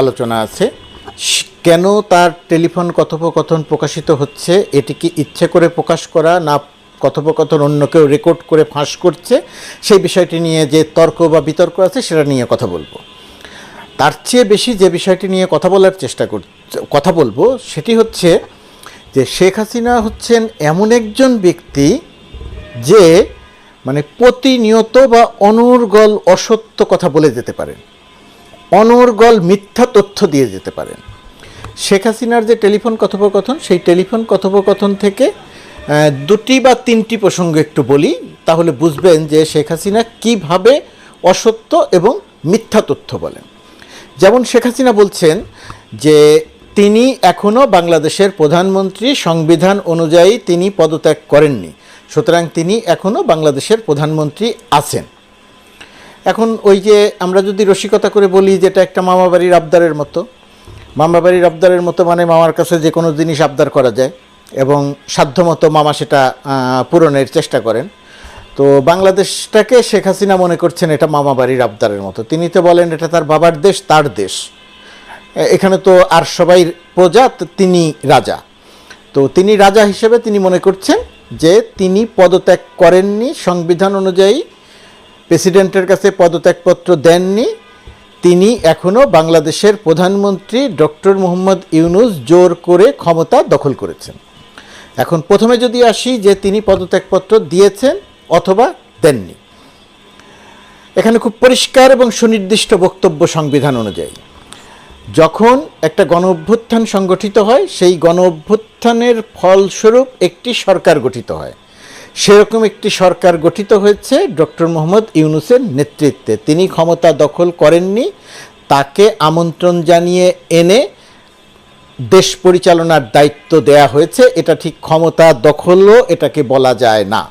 আলোচনা আছে। কেন তার টেলিফোন কথোপকথন প্রকাশিত হচ্ছে? এটি কি ইচ্ছে করে প্রকাশ করা না কথোপকথন অন্য কেউ রেকর্ড করে ফাঁস করছে? সেই বিষয়টি নিয়ে যে তর্ক বা বিতর্ক আছে, সেটা নিয়ে কথা বলব। তার চেয়ে বেশি যে বিষয়টি নিয়ে কথা বলার চেষ্টা কর কথা বলব, সেটি হচ্ছে যে শেখ হাসিনা হচ্ছেন এমন একজন ব্যক্তি যে মানে প্রতিনিয়ত বা অনর্গল, অসত্য কথা বলে যেতে পারেন। অনর্গল মিথ্যা তথ্য দিয়ে যেতে পারেন। শেখ হাসিনার যে টেলিফোন কথোপকথন, সেই টেলিফোন কথোপকথন থেকে দুটি বা তিনটি প্রসঙ্গ একটু বলি, তাহলে বুঝবেন যে শেখ হাসিনা কীভাবে অসত্য এবং মিথ্যা তথ্য বলেন। যেমন শেখ হাসিনা বলছেন যে, তিনি এখনও বাংলাদেশের প্রধানমন্ত্রী সংবিধান অনুযায়ী তিনি পদত্যাগ করেননি। সুতরাং তিনি এখনও বাংলাদেশের প্রধানমন্ত্রী আছেন। এখন ওই যে আমরা যদি রসিকতা করে বলি যেটা একটা মামাবাড়ির আবদারের মতো, মামাবাড়ির আবদারের মতো মানে মামার কাছে যে কোনো জিনিস আবদার করা যায় এবং সাধ্যমতো মামা সেটা পূরণের চেষ্টা করেন। তো বাংলাদেশটাকে শেখ হাসিনা মনে করছেন এটা মামাবাড়ির আবদারের মতো। তিনি তো বলেন এটা তার বাবার দেশ, তার দেশ। এখানে তো আর সবাই প্রজা তিনি রাজা। তো তিনি রাজা হিসেবে তিনি মনে করছেন যে তিনি পদত্যাগ করেননি সংবিধান অনুযায়ী প্রেসিডেন্টের কাছে পদত্যাগপত্র দেননি। তিনি এখনও বাংলাদেশের প্রধানমন্ত্রী ডক্টর মোহাম্মদ ইউনুস জোর করে ক্ষমতা দখল করেছেন। এখন প্রথমে যদি আসি যে তিনি পদত্যাগপত্র দিয়েছেন অথবা দেননি। এখানে খুব পরিষ্কার এবং সুনির্দিষ্ট বক্তব্য সংবিধান অনুযায়ী। যখন একটা গণ অভ্যুত্থান সংগঠিত হয়, সেই গণ অভ্যুত্থানের ফলস্বরূপ একটি সরকার গঠিত হয়। সেরকম একটি সরকার গঠিত হয়েছে ডক্টর মোহাম্মদ ইউনুসের নেতৃত্বে। তিনি ক্ষমতা দখল করেননি, তাকে আমন্ত্রণ জানিয়ে এনে দেশ পরিচালনার দায়িত্ব দেয়া হয়েছে। এটা ঠিক ক্ষমতা দখলও এটাকে বলা যায় না।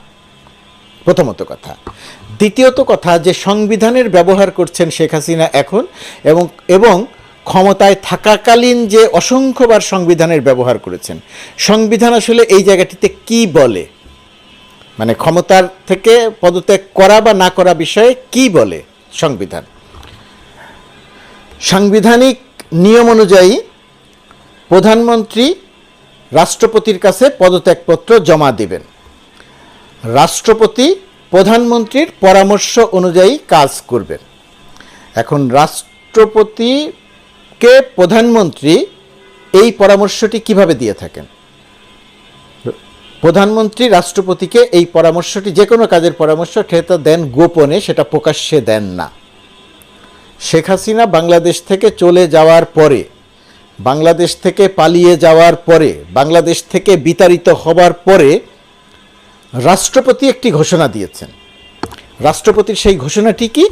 প্রথমত কথা। দ্বিতীয়ত কথা, যে সংবিধানের ব্যবহার করছেন শেখ হাসিনা এখন এবং এবং ক্ষমতায় থাকাকালীন যে অসংখ্যবার সংবিধানের ব্যবহার করেছেন। সংবিধান আসলে এই জায়গাটিতে কি বলে? মানে ক্ষমতার থেকে পদত্যাগ করা বা না করা বিষয়ে কি বলে সংবিধান? সাংবিধানিক নিয়ম অনুযায়ী প্রধানমন্ত্রী রাষ্ট্রপতির কাছে পদত্যাগপত্র জমা দিবেন। রাষ্ট্রপতি প্রধানমন্ত্রীর পরামর্শ অনুযায়ী কাজ করবেন। এখন রাষ্ট্রপতিকে প্রধানমন্ত্রী এই পরামর্শটি কীভাবে দিয়ে থাকেন? প্রধানমন্ত্রী রাষ্ট্রপতিকে এই পরামর্শটি, যে কোনো কাজের পরামর্শ সেটা দেন গোপনে, সেটা প্রকাশ্যে দেন না। শেখ হাসিনা বাংলাদেশ থেকে চলে যাওয়ার পরে, বাংলাদেশ থেকে পালিয়ে যাওয়ার পরে, বাংলাদেশ থেকে বিতাড়িত হবার পরে রাষ্ট্রপতি একটি ঘোষণা দিয়েছেন। রাষ্ট্রপতির সেই ঘোষণাটি কি?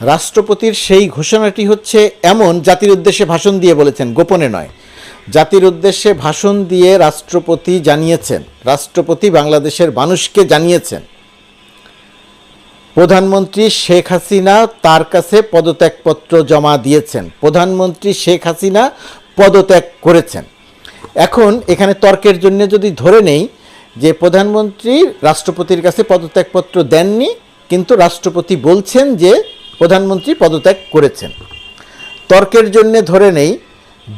রাষ্ট্রপতির সেই ঘোষণাটি হচ্ছে এমন, জাতির উদ্দেশ্যে ভাষণ দিয়ে বলেছেন, গোপনে নয়। জাতির উদ্দেশ্যে ভাষণ দিয়ে রাষ্ট্রপতি জানিয়েছেন। রাষ্ট্রপতি বাংলাদেশের মানুষকে জানিয়েছেন। প্রধানমন্ত্রী শেখ হাসিনা তার কাছে পদত্যাগপত্র জমা দিয়েছেন। প্রধানমন্ত্রী শেখ হাসিনা পদত্যাগ করেছেন। এখন এখানে তর্কের জন্য যদি ধরে নেই যে প্রধানমন্ত্রী রাষ্ট্রপতির কাছে পদত্যাগপত্র দেননি, কিন্তু রাষ্ট্রপতি বলছেন যে প্রধানমন্ত্রী পদত্যাগ করেছেন। তর্কের জন্য ধরে নেই,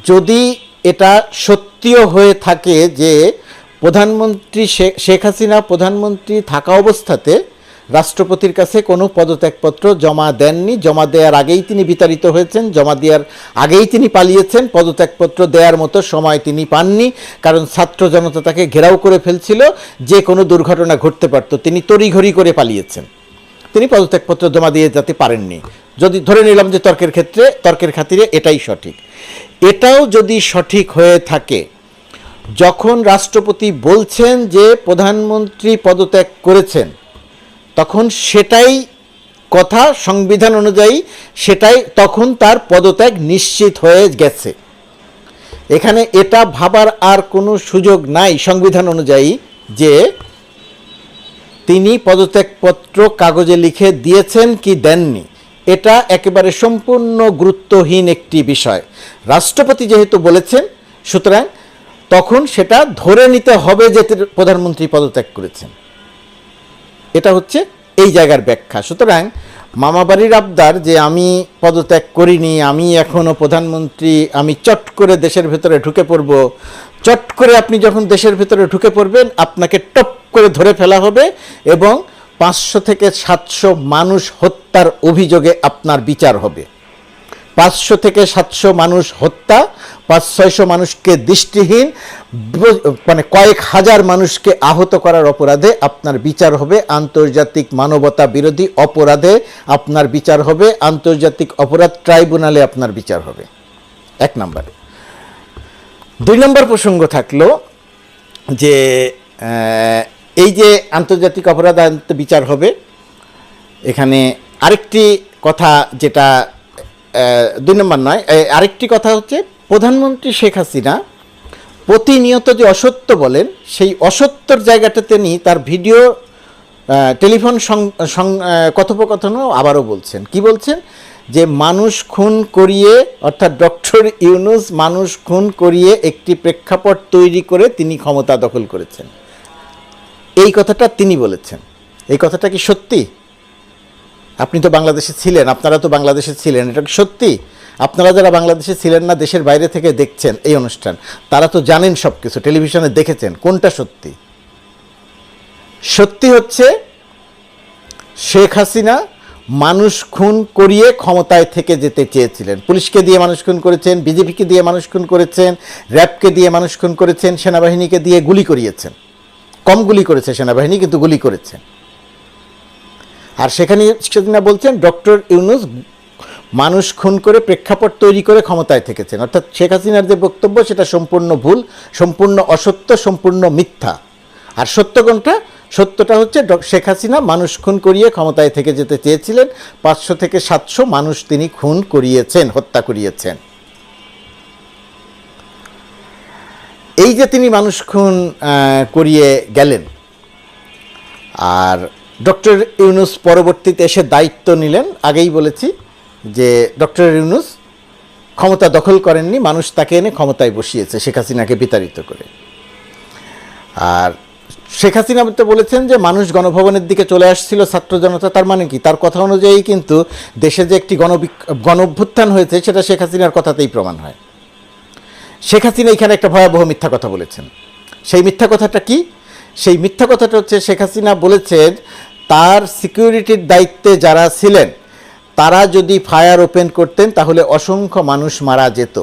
যদি এটা সত্যিও হয়ে থাকে যে প্রধানমন্ত্রী শেখ হাসিনা প্রধানমন্ত্রী থাকা অবস্থাতে রাষ্ট্রপতির কাছে কোনো পদত্যাগপত্র জমা দেননি। জমা দেওয়ার আগেই তিনি বিতাড়িত হয়েছেন। জমা দেওয়ার আগেই তিনি পালিয়েছেন। পদত্যাগপত্র দেওয়ার মতো সময় তিনি পাননি, কারণ ছাত্র জনতা তাকে ঘেরাও করে ফেলছিল। যে কোনো দুর্ঘটনা ঘটতে পারত। তিনি তড়িঘড়ি করে পালিয়েছেন। তিনি পদত্যাগপত্র জমা দিয়ে যেতে পারেননি। যদি ধরে নিলাম যে তর্কের ক্ষেত্রে, তর্কের খাতিরে এটাই সঠিক। এটাও যদি সঠিক হয়ে থাকে, যখন রাষ্ট্রপতি বলছেন যে প্রধানমন্ত্রী পদত্যাগ করেছেন, তখন সেটাই কথা সংবিধান অনুযায়ী সেটাই তখন তার পদত্যাগ নিশ্চিত হয়ে গেছে। এখানে এটা ভাবার আর কোনো সুযোগ নাই সংবিধান অনুযায়ী যে তিনি পদত্যাগপত্র কাগজে লিখে দিয়েছেন কি দেননি। এটা একেবারে সম্পূর্ণ গুরুত্বহীন একটি বিষয়। রাষ্ট্রপতি যেহেতু বলেছেন, সুতরাং তখন সেটা ধরে নিতে হবে যে প্রধানমন্ত্রী পদত্যাগ করেছেন। এটা হচ্ছে এই জায়গার ব্যাখ্যা। সুতরাং মামাবাড়ির আবদার যে আমি পদত্যাগ করিনি, আমি এখনও প্রধানমন্ত্রী, আমি চট করে দেশের ভেতরে ঢুকে পড়ব। চট করে আপনি যখন দেশের ভেতরে ঢুকে পড়বেন, আপনাকে টপ করে ধরে ফেলা হবে এবং পাঁচশো থেকে সাতশো মানুষ হত্যার অভিযোগে আপনার বিচার হবে। পাঁচশো থেকে সাতশো মানুষ হত্যা, পাঁচ ছয়শো মানুষকে দৃষ্টিহীন মানে কয়েক হাজার মানুষকে আহত করার অপরাধে আপনার বিচার হবে। আন্তর্জাতিক মানবতা বিরোধী অপরাধে আপনার বিচার হবে। আন্তর্জাতিক অপরাধ ট্রাইব্যুনালে আপনার বিচার হবে। এক নম্বর। দুই নম্বর প্রসঙ্গ থাকল যে এই যে আন্তর্জাতিক অপরাধ বিচার হবে, এখানে আরেকটি কথা যেটা দুই নম্বর নয় আরেকটি কথা হচ্ছে প্রধানমন্ত্রী শেখ হাসিনা প্রতিনিয়ত যে অসত্য বলেন, সেই অসত্যর জায়গাটা তিনি তার ভিডিও টেলিফোন সং- কথোপকথনও আবারও বলছেন। কি বলছেন? যে মানুষ খুন করিয়ে, অর্থাৎ ডক্টর ইউনুস মানুষ খুন করিয়ে একটি প্রেক্ষাপট তৈরি করে তিনি ক্ষমতা দখল করেছেন। এই কথাটা তিনি বলেছেন। এই কথাটা কি সত্যি? আপনি তো বাংলাদেশে ছিলেন, আপনারা তো বাংলাদেশে ছিলেন, এটা সত্যি? আপনারা যারা বাংলাদেশে ছিলেন না, দেশের বাইরে থেকে দেখছেন এই অনুষ্ঠান, তারা তো জানেন সব কিছু টেলিভিশনে দেখেছেন, কোনটা সত্যি? সত্যি হচ্ছে, শেখ হাসিনা মানুষ খুন করিয়ে ক্ষমতায় থেকে যেতে চেয়েছিলেন। পুলিশকে দিয়ে মানুষ খুন করেছেন, বিজেপিকে দিয়ে মানুষ খুন করেছেন, র্যাবকে দিয়ে মানুষ খুন করেছেন, সেনাবাহিনীকে দিয়ে গুলি করিয়েছেন। কম গুলি করেছে সেনাবাহিনী, কিন্তু গুলি করেছেন আর সেখানে সেদিনা বলছেন, ডক্টর ইউনুস মানুষ খুন করে প্রেক্ষাপট তৈরি করে ক্ষমতায় থেকেছেন। অর্থাৎ শেখ হাসিনার যে বক্তব্য, সেটা সম্পূর্ণ ভুল, সম্পূর্ণ অসত্য, সম্পূর্ণ মিথ্যা। আর সত্য কোনটা? সত্যটা হচ্ছে শেখ হাসিনা মানুষ খুন করিয়ে ক্ষমতায় থেকে যেতে চেয়েছিলেন। পাঁচশো থেকে সাতশো মানুষ তিনি খুন করিয়েছেন, হত্যা করিয়েছেন। এই যে তিনি মানুষ খুন করিয়ে গেলেন, আর ডক্টর ইউনুস পরবর্তীতে এসে দায়িত্ব নিলেন, আগেই বলেছি যে ডক্টর ইউনুস ক্ষমতা দখল করেননি, মানুষ তাকে এনে ক্ষমতায় বসিয়েছে, শেখ হাসিনাকে বিতাড়িত করে। আর শেখ হাসিনা তো বলেছেন যে মানুষ গণভবনের দিকে চলে আসছিল ছাত্র জনতা, তার মানে কি? তার কথা অনুযায়ী কিন্তু দেশে যে একটি গণ গণ হয়েছে, সেটা শেখ হাসিনার কথাতেই প্রমাণ হয়। শেখ হাসিনা এখানে একটা ভয়াবহ মিথ্যা কথা বলেছেন। সেই মিথ্যা কথাটা কি? সেই মিথ্যা কথাটা হচ্ছে শেখ হাসিনা বলেছেন, তার সিকিউরিটির দায়িত্বে যারা ছিলেন, তারা যদি ফায়ার ওপেন করতেন, তাহলে অসংখ্য মানুষ মারা যেত।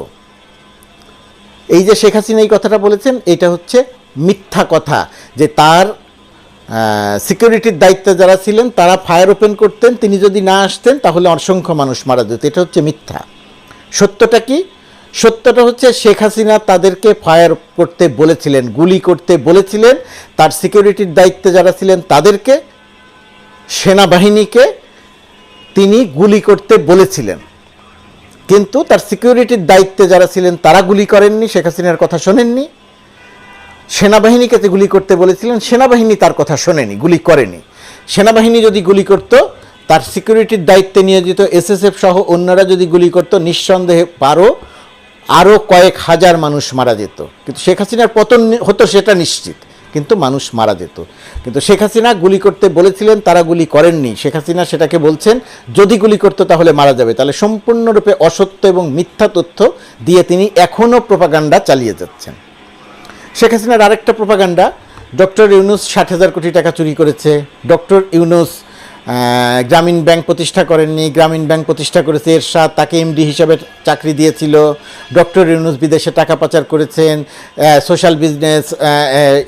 এই যে শেখ হাসিনা এই কথাটা বলেছেন, এটা হচ্ছে মিথ্যা কথা যে তার সিকিউরিটির দায়িত্বে যারা ছিলেন, তারা ফায়ার ওপেন করতেন, তিনি যদি না আসতেন, তাহলে অসংখ্য মানুষ মারা যেত। এটা হচ্ছে মিথ্যা। সত্যটা কি? সত্যটা হচ্ছে শেখ হাসিনা তাদেরকে ফায়ার করতে বলেছিলেন, গুলি করতে বলেছিলেন, তার সিকিউরিটির দায়িত্বে যারা ছিলেন তাদেরকে, সেনাবাহিনীকে তিনি গুলি করতে বলেছিলেন। কিন্তু তার সিকিউরিটির দায়িত্বে যারা ছিলেন তারা গুলি করেননি, শেখ হাসিনার কথা শোনেননি। সেনাবাহিনীকে গুলি করতে বলেছিলেন, সেনাবাহিনী তার কথা শোনেনি, গুলি করেনি। সেনাবাহিনী যদি গুলি করত, তার সিকিউরিটির দায়িত্বে নিয়োজিত এসএসএফ সহ অন্যরা যদি গুলি করত, নিঃসন্দেহে পারো আরও কয়েক হাজার মানুষ মারা যেত। কিন্তু শেখ হাসিনার পতন হতো সেটা নিশ্চিত। কিন্তু মানুষ মারা যেত। কিন্তু শেখ হাসিনা গুলি করতে বলেছিলেন, তারা গুলি করেননি। শেখ হাসিনা সেটাকে বলছেন, যদি গুলি করতো তাহলে মারা যাবে। তাহলে সম্পূর্ণরূপে অসত্য এবং মিথ্যা তথ্য দিয়ে তিনি এখনও প্রপাগান্ডা চালিয়ে যাচ্ছেন। শেখ হাসিনার আরেকটা প্রপাগান্ডা, ডক্টর ইউনুস ষাট হাজার কোটি টাকা চুরি করেছে। ডক্টর ইউনুস গ্রামীণ ব্যাংক প্রতিষ্ঠা করেননি। গ্রামীণ ব্যাংক প্রতিষ্ঠা করেছে এরশাদ। তাকে এমডি হিসাবে চাকরি দিয়েছিল। ডক্টর ইউনুস বিদেশে টাকা পাচার করেছেন। সোশ্যাল বিজনেস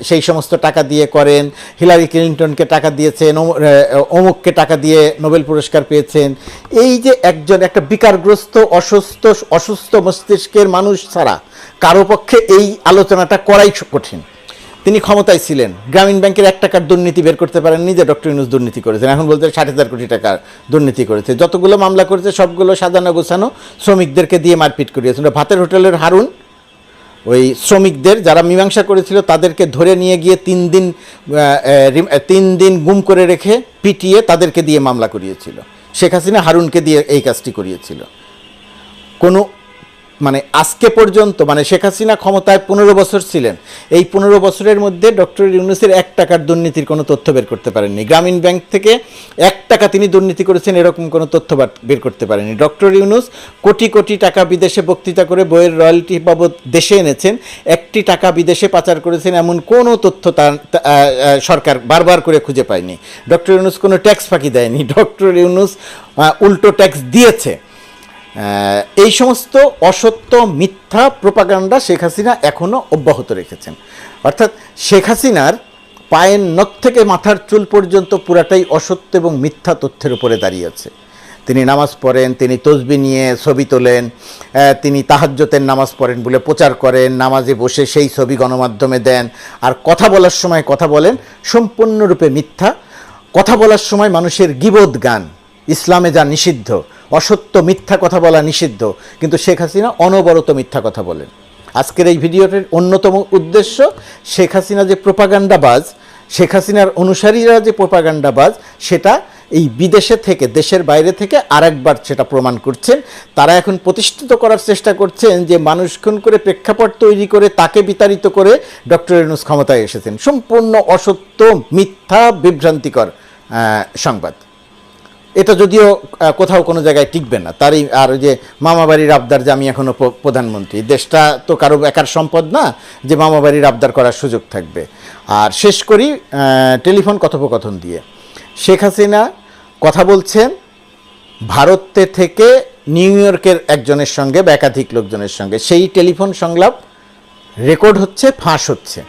সেই সমস্ত টাকা দিয়ে করেন। হিলারি ক্লিন্টনকে টাকা দিয়েছেন। অমু- অমুককে টাকা দিয়ে নোবেল পুরস্কার পেয়েছেন। এই যে একজন একটা বিকারগ্রস্ত, অসুস্থ অসুস্থ মস্তিষ্কের মানুষ ছাড়া কারও পক্ষে এই আলোচনাটা করাই কঠিন। তিনি ক্ষমতায় ছিলেন। গ্রামীণ ব্যাংকের এক টাকার দুর্নীতি বের করতে পারেননি, যে ডক্টর ইউনুস দুর্নীতি করেছেন। এখন বলতে ষাট হাজার কোটি টাকার দুর্নীতি করেছে। যতগুলো মামলা করেছে, সবগুলো সাজানো গোছানো শ্রমিকদেরকে দিয়ে মারপিট করিয়েছিল ভাতের হোটেলের হারুন, ওই শ্রমিকদের যারা মীমাংসা করেছিল, তাদেরকে ধরে নিয়ে গিয়ে তিন দিন তিন দিন গুম করে রেখে পিটিয়ে তাদেরকে দিয়ে মামলা করিয়েছিল। শেখ হাসিনা হারুনকে দিয়ে এই কাজটি করিয়েছিল। কোনো মানে আজকে পর্যন্ত মানে শেখ হাসিনা ক্ষমতায় পনেরো বছর ছিলেন, এই পনেরো বছরের মধ্যে ডক্টর ইউনুসের এক টাকার দুর্নীতির কোনো তথ্য বের করতে পারেননি। গ্রামীণ ব্যাংক থেকে এক টাকা তিনি দুর্নীতি করেছেন, এরকম কোনো তথ্য বের করতে পারেননি। ডক্টর ইউনুস কোটি কোটি টাকা বিদেশে বক্তৃতা করে বইয়ের রয়্যালটি বাবদ দেশে এনেছেন, একটি টাকা বিদেশে পাচার করেছেন, এমন কোনো তথ্য তার সরকার বারবার করে খুঁজে পায়নি। ডক্টর ইউনুস কোনো ট্যাক্স ফাঁকি দেয়নি। ডক্টর ইউনুস উল্টো ট্যাক্স দিয়েছে। এই সমস্ত অসত্য মিথ্যা প্রোপাগান্ডা শেখ হাসিনা এখনও অব্যাহত রেখেছেন। অর্থাৎ শেখ হাসিনার পায়ের নখ থেকে মাথার চুল পর্যন্ত পুরাটাই অসত্য এবং মিথ্যা তথ্যের উপরে দাঁড়িয়ে আছে। তিনি নামাজ পড়েন, তিনি তসবি নিয়ে ছবি তোলেন তিনি তাহাজ্জতের নামাজ পড়েন বলে প্রচার করেন, নামাজে বসে সেই ছবি গণমাধ্যমে দেন, আর কথা বলার সময় কথা বলেন, সম্পূর্ণরূপে মিথ্যা। কথা বলার সময় মানুষের গিবোধ গান, ইসলামে যা নিষিদ্ধ অসত্য মিথ্যা কথা বলা নিষিদ্ধ। কিন্তু শেখ হাসিনা অনবরত মিথ্যা কথা বলেন। আজকের এই ভিডিওটির অন্যতম উদ্দেশ্য শেখ হাসিনা যে প্রোপাগান্ডাবাজ, শেখ হাসিনার অনুসারীরা যে প্রোপাগান্ডাবাজ, সেটা এই বিদেশে থেকে, দেশের বাইরে থেকে আরেকবার সেটা প্রমাণ করছেন। তারা এখন প্রতিষ্ঠিত করার চেষ্টা করছেন যে মানুষ খুন করে প্রেক্ষাপট তৈরি করে, তাকে বিতাড়িত করে ডক্টর ইউনুস ক্ষমতায় এসেছেন। সম্পূর্ণ অসত্য, মিথ্যা, বিভ্রান্তিকর সংবাদ। এটা যদিও কোথাও কোনো জায়গায় টিকবে না। তারই আর যে মামাবাড়ির আবদার যে আমি এখনও প্রধানমন্ত্রী, দেশটা তো কারও একার সম্পদ না যে মামাবাড়ির আবদার করার সুযোগ থাকবে। আর শেষ করি টেলিফোন কথোপকথন দিয়ে। শেখ হাসিনা কথা বলছেন, ভারতে থেকে নিউ ইয়র্কের একজনের সঙ্গে বা একাধিক লোকজনের সঙ্গে। সেই টেলিফোন সংলাপ রেকর্ড হচ্ছে, ফাঁস হচ্ছে।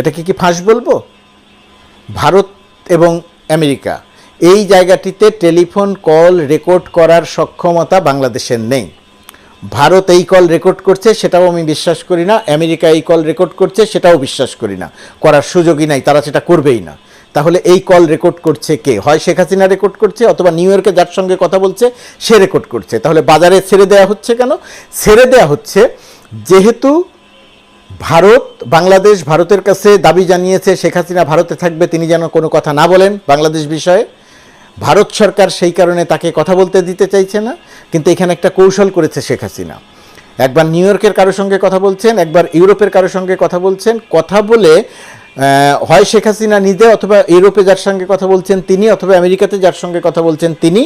এটাকে কি ফাঁস বলব? ভারত এবং আমেরিকা। এই জায়গাটিতে টেলিফোন কল রেকর্ড করার সক্ষমতা বাংলাদেশের নেই। ভারত এই কল রেকর্ড করছে, সেটাও আমি বিশ্বাস করি না। আমেরিকা এই কল রেকর্ড করছে, সেটাও বিশ্বাস করি না। করার সুযোগই নাই, তারা সেটা করবেই না। তাহলে এই কল রেকর্ড করছে কে? হয় শেখ হাসিনা রেকর্ড করছে, অথবা নিউ ইয়র্কে যার সঙ্গে কথা বলছে, সে রেকর্ড করছে। তাহলে বাজারে ছেড়ে দেওয়া হচ্ছে কেন? ছেড়ে দেওয়া হচ্ছে যেহেতু ভারত, বাংলাদেশ ভারতের কাছে দাবি জানিয়েছে, শেখ হাসিনা ভারতে থাকবে, তিনি যেন কোনো কথা না বলেন বাংলাদেশ বিষয়ে। ভারত সরকার সেই কারণে তাকে কথা বলতে দিতে চাইছে না, কিন্তু এখানে একটা কৌশল করেছে শেখ হাসিনা। একবার নিউ ইয়র্কের কারোর সঙ্গে কথা বলছেন, একবার ইউরোপের কারোর সঙ্গে কথা বলছেন, কথা বলে হয় শেখ হাসিনা নিজে অথবা ইউরোপে যার সঙ্গে কথা বলছেন তিনি, অথবা আমেরিকাতে যার সঙ্গে কথা বলছেন তিনি,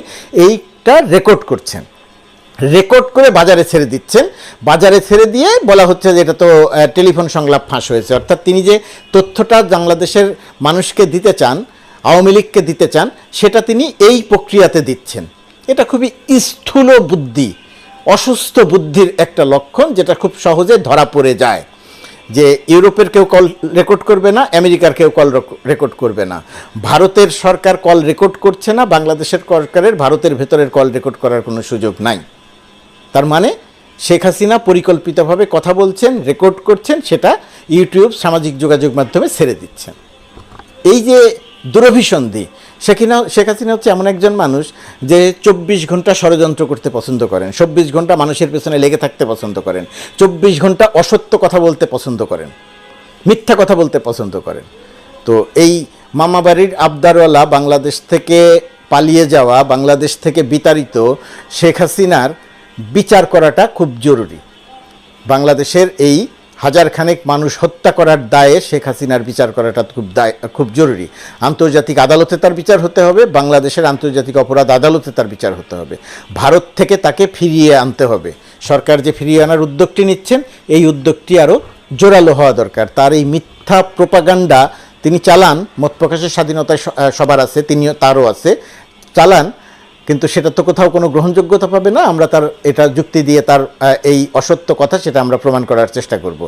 এইটা রেকর্ড করছেন। রেকর্ড করে বাজারে ছেড়ে দিচ্ছেন। বাজারে ছেড়ে দিয়ে বলা হচ্ছে যে এটা তো টেলিফোন সংলাপ ফাঁস হয়েছে। অর্থাৎ তিনি যে তথ্যটা বাংলাদেশের মানুষকে দিতে চান আওয়ামী লীগকে দিতে চান, সেটা তিনি এই প্রক্রিয়াতে দিচ্ছেন। এটা খুবই স্থূল বুদ্ধি, অসুস্থ বুদ্ধির একটা লক্ষণ যেটা খুব সহজে ধরা পড়ে যায়। যে ইউরোপের কেউ কল রেকর্ড করবে না, আমেরিকার কেউ কল রেকর্ড করবে না। ভারতের সরকার কল রেকর্ড করছে না, বাংলাদেশের সরকারের, ভারতের ভেতরের কল রেকর্ড করার কোনো সুযোগ নাই। তার মানে শেখ হাসিনা পরিকল্পিতভাবে কথা বলছেন, রেকর্ড করছেন, সেটা ইউটিউব সামাজিক যোগাযোগ মাধ্যমে ছেড়ে দিচ্ছেন। এই যে দুরভিসন্ধি। শেখিনা শেখ হাসিনা হচ্ছে এমন একজন মানুষ যে চব্বিশ ঘণ্টা ষড়যন্ত্র করতে পছন্দ করেন, চব্বিশ ঘণ্টা মানুষের পেছনে লেগে থাকতে পছন্দ করেন, চব্বিশ ঘণ্টা অসত্য কথা বলতে পছন্দ করেন, মিথ্যা কথা বলতে পছন্দ করেন। তো এই মামাবাড়ির আবদারওয়ালা বাংলাদেশ থেকে পালিয়ে যাওয়া, বাংলাদেশ থেকে বিতাড়িত শেখ হাসিনার বিচার করাটা খুব জরুরি। বাংলাদেশের এই হাজার খানেক মানুষ হত্যা করার দায়ে শেখ হাসিনার বিচার করাটা খুব দায় খুব জরুরি। আন্তর্জাতিক আদালতে তার বিচার হতে হবে বাংলাদেশের আন্তর্জাতিক অপরাধ আদালতে তার বিচার হতে হবে। ভারত থেকে তাকে ফিরিয়ে আনতে হবে। সরকার যে ফিরিয়ে আনার উদ্যোগটি নিচ্ছেন এই উদ্যোগটি আরও জোরালো হওয়া দরকার। তার এই মিথ্যা প্রোপাগান্ডা তিনি চালান মত প্রকাশের স্বাধীনতা স- আহ, সবার আছে তিনিও তারও আছে। চালান কিন্তু সেটা তো কোথাও কোনো গ্রহণযোগ্যতা পাবে না। আমরা তার, এটা যুক্তি দিয়ে তার এই অসত্য কথা সেটা আমরা প্রমাণ করার চেষ্টা করব।